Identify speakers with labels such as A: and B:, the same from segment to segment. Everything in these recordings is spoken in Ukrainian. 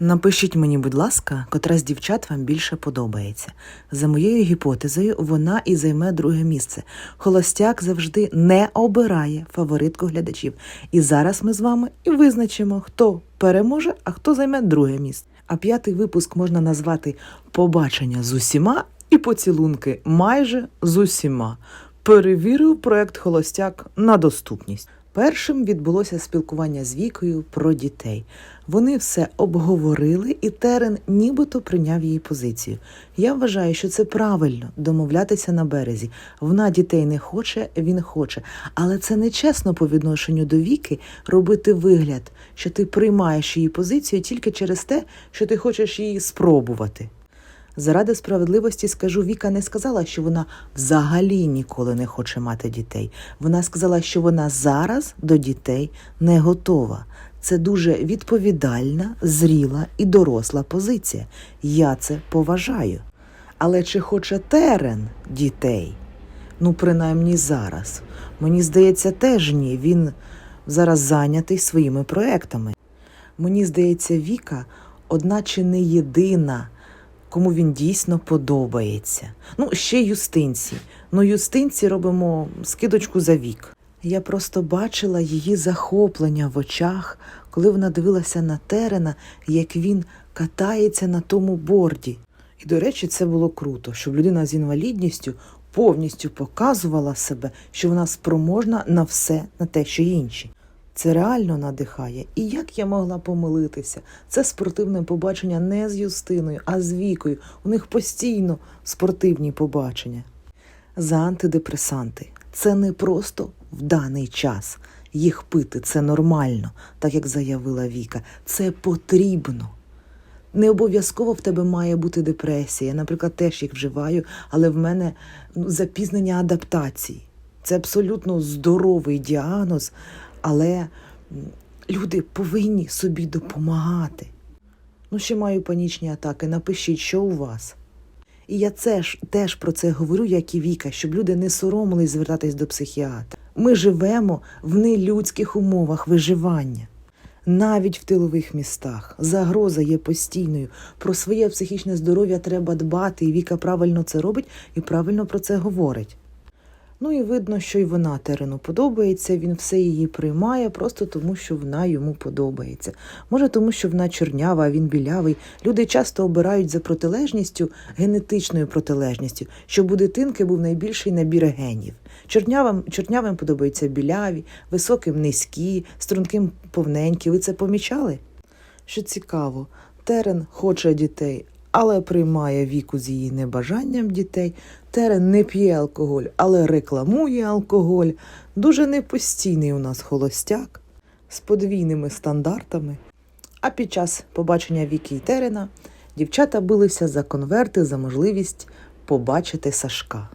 A: Напишіть мені, будь ласка, котра з дівчат вам більше подобається. За моєю гіпотезою, вона і займе друге місце. Холостяк завжди не обирає фаворитку глядачів. І зараз ми з вами і визначимо, хто переможе, а хто займе друге місце. А п'ятий випуск можна назвати Побачення з усіма і поцілунки майже з усіма. Перевірив проект Холостяк на доступність. Першим відбулося спілкування з Вікою про дітей. Вони все обговорили, і Терен нібито прийняв її позицію. Я вважаю, що це правильно домовлятися на березі. Вона дітей не хоче, він хоче. Але це не чесно по відношенню до Віки робити вигляд, що ти приймаєш її позицію тільки через те, що ти хочеш її спробувати. Заради справедливості скажу, Віка не сказала, що вона взагалі ніколи не хоче мати дітей. Вона сказала, що вона зараз до дітей не готова. Це дуже відповідальна, зріла і доросла позиція. Я це поважаю. Але чи хоче Терен дітей? Ну, принаймні зараз. Мені здається, теж ні. Він зараз зайнятий своїми проектами. Мені здається, Віка одна чи не єдина, кому він дійсно подобається. Ну, ще Юстинці. Ну, Юстинці робимо скидочку за вік. Я просто бачила її захоплення в очах, коли вона дивилася на Терена, як він катається на тому борді. І, до речі, це було круто, щоб людина з інвалідністю повністю показувала себе, що вона спроможна на все, на те, що інші. Це реально надихає. І як я могла помилитися? Це спортивне побачення не з Юстиною, а з Вікою. У них постійно спортивні побачення. За антидепресанти. Це не просто в даний час. Їх пити це нормально, так як заявила Віка. Це потрібно. Не обов'язково в тебе має бути депресія. Я, наприклад, теж їх вживаю, але в мене ну, запізнення адаптації. Це абсолютно здоровий діагноз, але люди повинні собі допомагати. Ну, ще маю панічні атаки. Напишіть, що у вас. І я це ж теж про це говорю, як і Віка, щоб люди не соромились звертатись до психіатра. Ми живемо в нелюдських умовах виживання. Навіть в тилових містах загроза є постійною. Про своє психічне здоров'я треба дбати, і Віка правильно це робить і правильно про це говорить. Ну і видно, що й вона Терену подобається, він все її приймає просто тому, що вона йому подобається. Може, тому що вона чорнява, а він білявий. Люди часто обирають за протилежністю, генетичною протилежністю, щоб у дитинки був найбільший набір генів. Чорнявим, чорнявим подобаються біляві, високим низькі, струнким повненькі. Ви це помічали? Що цікаво, Терен хоче дітей, але приймає віку з її небажанням дітей. Терен не п'є алкоголь, але рекламує алкоголь. Дуже непостійний у нас холостяк з подвійними стандартами. А під час побачення Віки і Терена дівчата билися за конверти за можливість побачити Сашка.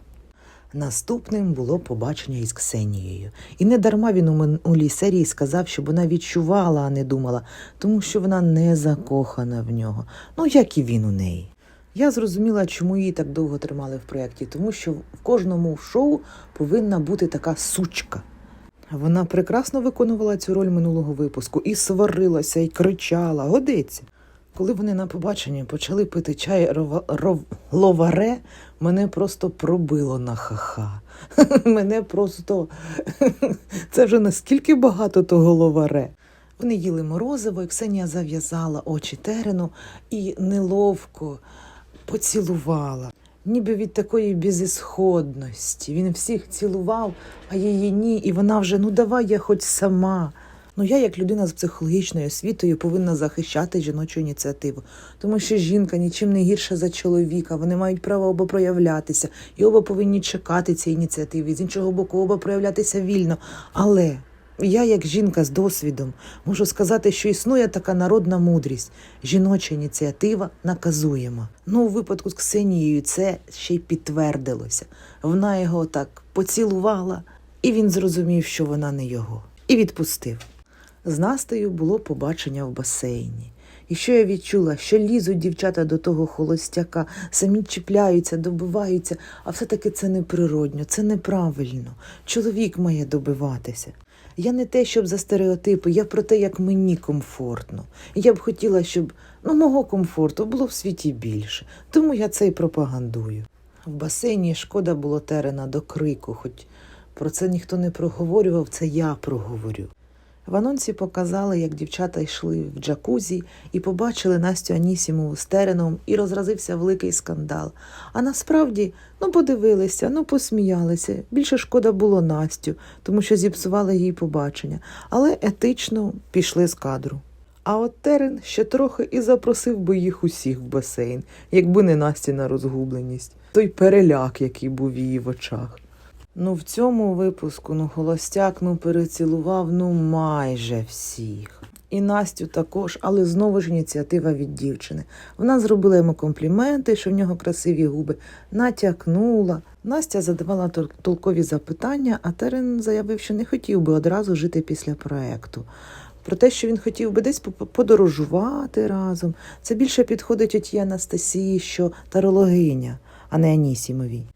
A: Наступним було побачення із Ксенією. І не дарма він у минулій серії сказав, щоб вона відчувала, а не думала, тому що вона не закохана в нього. Ну, як і він у неї. Я зрозуміла, чому її так довго тримали в проєкті, тому що в кожному шоу повинна бути така сучка. Вона прекрасно виконувала цю роль минулого випуску і сварилася, і кричала. Годиться. Коли вони на побаченні почали пити чай рова- ров- ловаре, мене просто пробило на ха-ха. Мене просто це вже наскільки багато того ловаре. Вони їли морозиво, і Ксенія зав'язала очі терену і неловко поцілувала. Ніби від такої безісходності. Він всіх цілував, а її ні, і вона вже ну давай я хоч сама. Ну я, як людина з психологічною освітою, повинна захищати жіночу ініціативу, тому що жінка нічим не гірша за чоловіка. Вони мають право оба проявлятися, і оба повинні чекати цієї ініціативи. З іншого боку, оба проявлятися вільно. Але я, як жінка з досвідом, можу сказати, що існує така народна мудрість. Жіноча ініціатива наказуєма. Ну, у випадку з Ксенією це ще й підтвердилося. Вона його так поцілувала, і він зрозумів, що вона не його, і відпустив. З Настею було побачення в басейні. І що я відчула, що лізуть дівчата до того холостяка, самі чіпляються, добиваються, а все-таки це неприродньо, це неправильно. Чоловік має добиватися. Я не те, щоб за стереотипи, я про те, як мені комфортно. Я б хотіла, щоб ну, мого комфорту було в світі більше. Тому я це й пропагандую. В басейні шкода було терена до крику, хоч про це ніхто не проговорював, це я проговорю. В анонсі показали, як дівчата йшли в джакузі і побачили Настю Анісімову з тереном, і розразився великий скандал. А насправді, ну подивилися, ну посміялися. Більше шкода було Настю, тому що зіпсували їй побачення, але етично пішли з кадру. А от Терен ще трохи і запросив би їх усіх в басейн, якби не Настіна розгубленість, той переляк, який був її в очах. Ну, в цьому випуску ну, холостяк ну, перецілував ну майже всіх. І Настю також, але знову ж ініціатива від дівчини. Вона зробила йому компліменти, що в нього красиві губи, натякнула. Настя задавала толкові запитання, а Терен заявив, що не хотів би одразу жити після проекту. Про те, що він хотів би десь по- подорожувати разом. Це більше підходить отій Анастасії, що тарологиня, а не Анісімовій.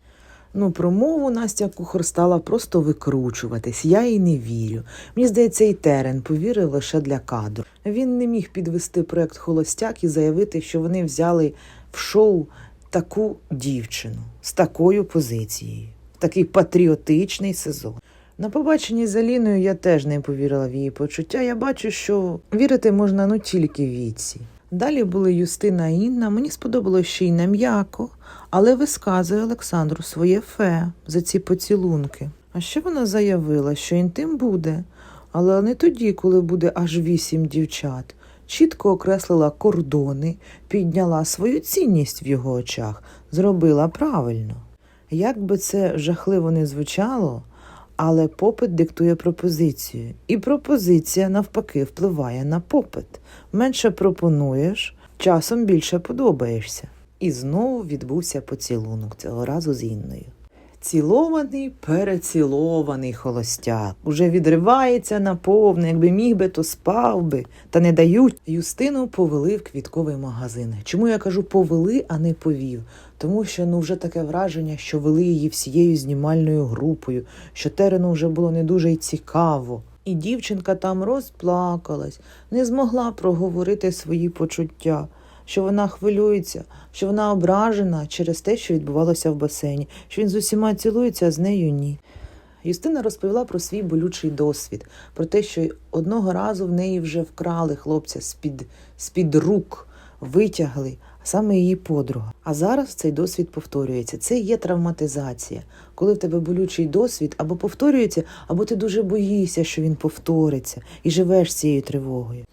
A: Ну, про мову Настя Кухар стала просто викручуватись. Я їй не вірю. Мені здається, і Терен повірив лише для кадру. Він не міг підвести проект Холостяк і заявити, що вони взяли в шоу таку дівчину з такою позицією, в такий патріотичний сезон. На побаченні з Аліною я теж не повірила в її почуття. Я бачу, що вірити можна ну тільки віці. Далі були Юстина Інна. Мені сподобалося ще й не м'яко, але висказує Олександру своє фе за ці поцілунки. А ще вона заявила, що інтим буде, але не тоді, коли буде аж вісім дівчат. Чітко окреслила кордони, підняла свою цінність в його очах, зробила правильно. Як би це жахливо не звучало, але попит диктує пропозицію, і пропозиція навпаки впливає на попит. Менше пропонуєш, часом більше подобаєшся. І знову відбувся поцілунок цього разу з Інною. Цілований, перецілований холостяк. Уже відривається на повне, якби міг би, то спав би. Та не дають. Юстину повели в квітковий магазин. Чому я кажу повели, а не повів? Тому що ну вже таке враження, що вели її всією знімальною групою, що терену вже було не дуже й цікаво. І дівчинка там розплакалась, не змогла проговорити свої почуття, що вона хвилюється, що вона ображена через те, що відбувалося в басейні, що він з усіма цілується, а з нею ні. Юстина розповіла про свій болючий досвід, про те, що одного разу в неї вже вкрали хлопця з-під, з-під рук, витягли, а саме її подруга. А зараз цей досвід повторюється. Це є травматизація. Коли в тебе болючий досвід або повторюється, або ти дуже боїшся, що він повториться, і живеш цією тривогою.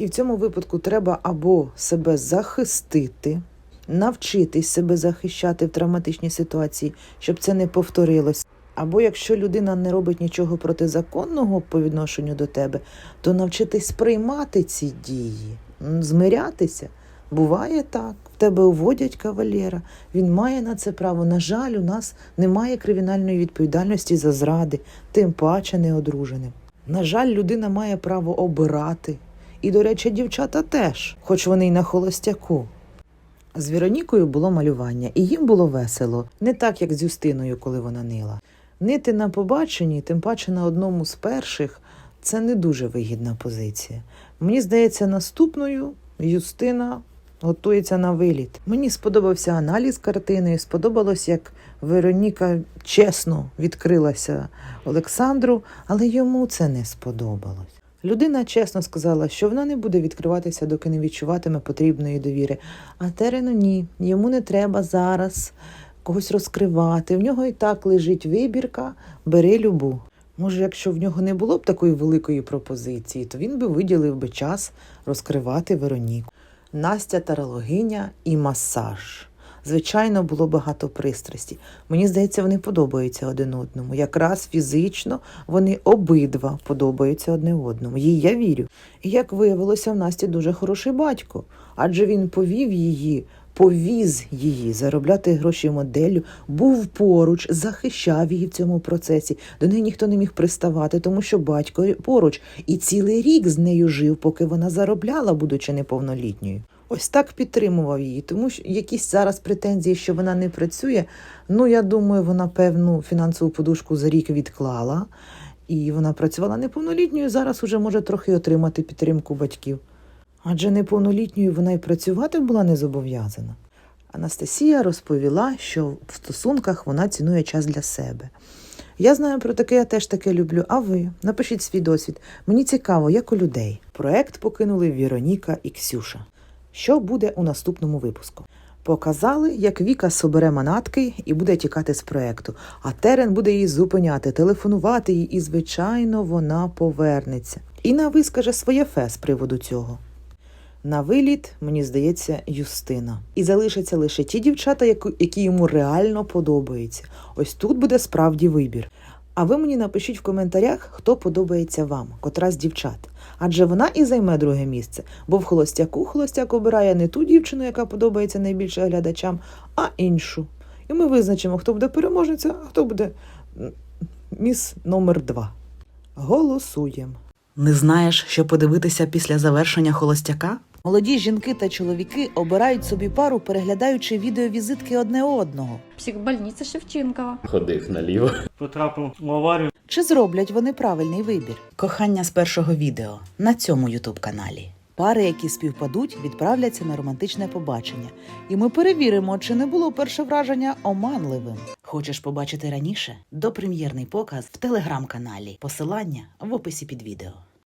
A: І в цьому випадку треба або себе захистити, навчитись себе захищати в травматичній ситуації, щоб це не повторилось. Або якщо людина не робить нічого протизаконного по відношенню до тебе, то навчитись сприймати ці дії, змирятися. Буває так, в тебе уводять кавалєра, він має на це право. На жаль, у нас немає кримінальної відповідальності за зради, тим паче неодруженим. На жаль, людина має право обирати. І, до речі, дівчата теж, хоч вони й на холостяку. З Веронікою було малювання, і їм було весело, не так, як з Юстиною, коли вона нила. Нити на побаченні, тим паче на одному з перших, це не дуже вигідна позиція. Мені здається, наступною Юстина готується на виліт. Мені сподобався аналіз картини, сподобалось, як Вероніка чесно відкрилася Олександру, але йому це не сподобалось. Людина чесно сказала, що вона не буде відкриватися, доки не відчуватиме потрібної довіри. А Терену ні, йому не треба зараз когось розкривати. В нього і так лежить вибірка, бери любу. Може, якщо в нього не було б такої великої пропозиції, то він би виділив би час розкривати Вероніку. Настя тарологиня і масаж. Звичайно, було багато пристрасті. Мені здається, вони подобаються один одному. Якраз фізично вони обидва подобаються одне одному. Їй я вірю. І як виявилося, в Насті дуже хороший батько, адже він повів її повіз її заробляти гроші моделлю, був поруч, захищав її в цьому процесі. До неї ніхто не міг приставати, тому що батько поруч і цілий рік з нею жив, поки вона заробляла, будучи неповнолітньою. Ось так підтримував її, тому що якісь зараз претензії, що вона не працює. Ну я думаю, вона певну фінансову подушку за рік відклала, і вона працювала неповнолітньою. Зараз уже може трохи отримати підтримку батьків. Адже неповнолітньою вона й працювати була не зобов'язана. Анастасія розповіла, що в стосунках вона цінує час для себе. Я знаю про таке, я теж таке люблю. А ви напишіть свій досвід. Мені цікаво, як у людей. Проект покинули Віроніка і Ксюша. Що буде у наступному випуску? Показали, як Віка собере манатки і буде тікати з проекту, а Терен буде її зупиняти, телефонувати їй, і, звичайно, вона повернеться. Інна вискаже своє фе з приводу цього. На виліт, мені здається, Юстина. І залишаться лише ті дівчата, які йому реально подобаються. Ось тут буде справді вибір. А ви мені напишіть в коментарях, хто подобається вам, котра з дівчат. Адже вона і займе друге місце, бо в холостяку холостяк обирає не ту дівчину, яка подобається найбільше глядачам, а іншу. І ми визначимо, хто буде переможниця, а хто буде міс номер два. Голосуємо. Не знаєш, що подивитися після завершення холостяка? Молоді жінки та чоловіки обирають собі пару, переглядаючи відеовізитки одне одного.
B: Психбольниця Шевченкова.
C: Ходив наліво.
D: потрапив в аварію.
A: Чи зроблять вони правильний вибір? Кохання з першого відео на цьому ютуб каналі. Пари, які співпадуть, відправляться на романтичне побачення, і ми перевіримо, чи не було перше враження оманливим. Хочеш побачити раніше? Допрем'єрний показ в телеграм-каналі. Посилання в описі під відео.